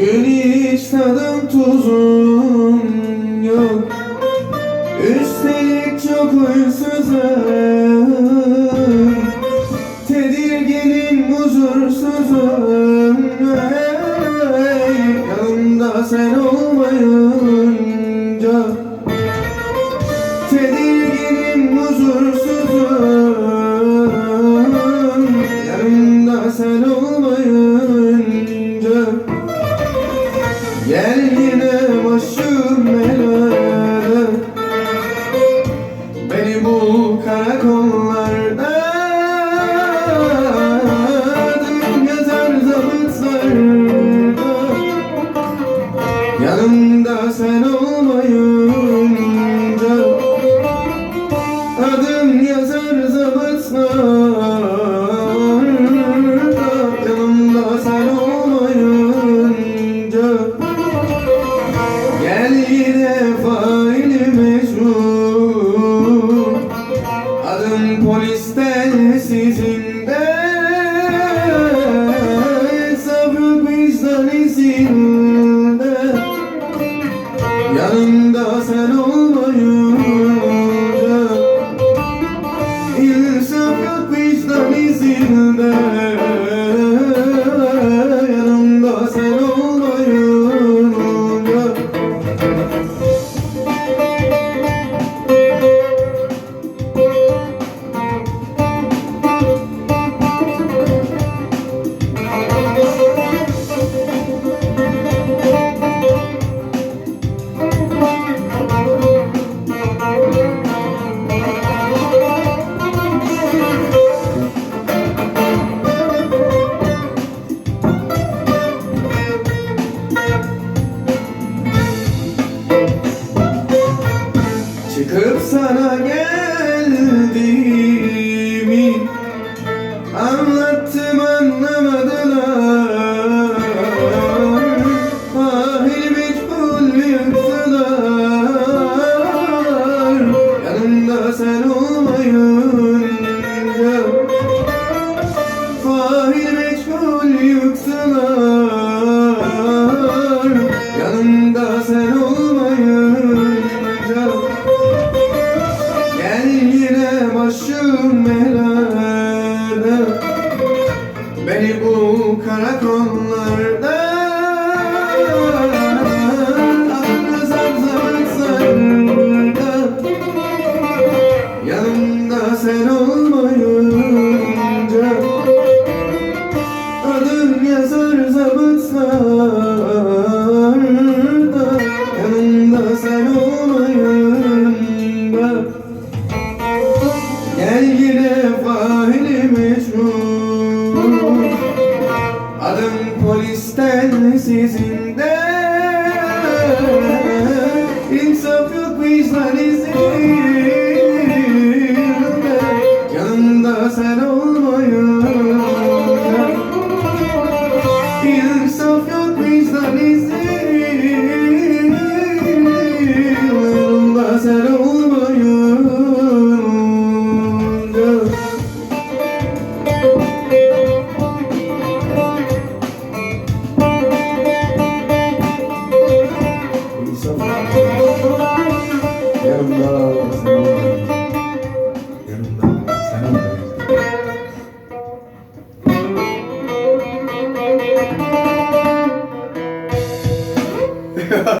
Bugün hiç tadım tuzum yok. Üstelik çok huysuzum. Tedirginim huzursuzum. Yanımda sen olmayınca. Tedirginim huzursuzum Gel yine başım belada Beni bul karakollarda Adım yazar zabıtlarda. Yanımda sen olmayınca yine Çıkıp sana geldiğimi Anlattım anlamadılar. Ahil meçhul yıktılar. Yanımda sen olmayınca başım belada. Beni bu karakollarda Adım polisten sizinde İnsaf yok vicdan izinde